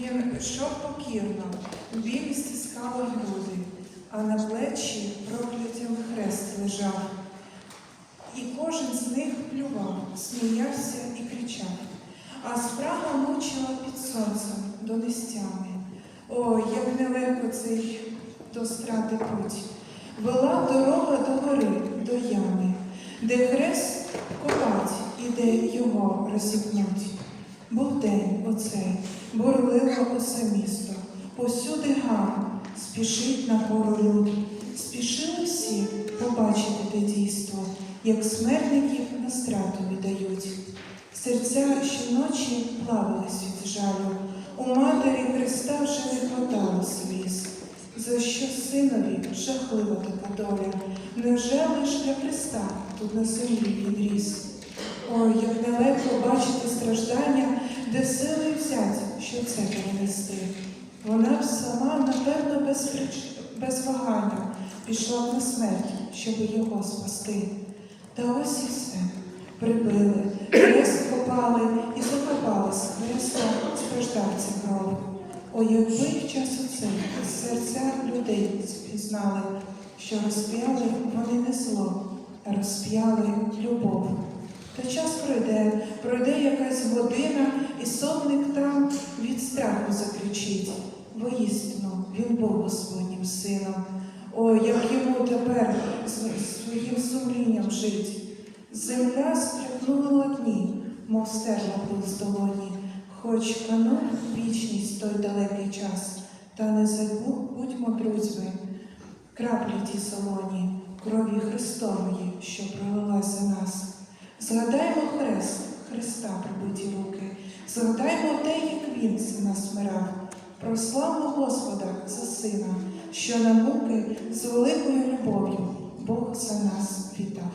Він йшов покірно, білі стискали груди, а на плечі проклятим хрест лежав. І кожен з них плював, сміявся і кричав. А спрага мучила під сонцем до нестями. Ой, як нелегко цей до страти путь. Вела дорога до гори, до ями, де хрест копать і де його розіпнуть. День оцей, бурливо усе місто, посюди гам, спішить на пору люд. Спішили всі побачити те дійство, як смертників на страту віддають. Серця щоночі плавились від жалю, у матері Христа вже не хватало сліз. За що синові жахлива така доля? Невже лиш для Христа тут на землі він ріс? Ой, як нелегко бачити страждання, де сили взять, щоб це перенести. Вона б сама, напевно, без, прич... без вагання пішла на смерть, щоб його спасти. Та ось і все. Прибили, хрест копали і закопали з хреста страждавця кров. Ой, якби в час оцей серця людей спізнали, що розп'яли вони не зло, а розп'яли любов. Та час пройде, пройде якась година, і сонник там від страху закричить. Воістину він був Господнім сином. Ой, як йому тепер своїм сумлінням жить. Земля стряхнула дні, мов пил з долоні, хоч канув вічність той далекий час, та не забудьмо, друзьми, краплі ті солоні, крові Христової, що пролилась нас. Згадаймо хрест, Христа прибиті руки, згадаймо те, як Він за нас смирав. Прославмо Господа за Сина, що на муки з великою любов'ю Бог за нас віддав.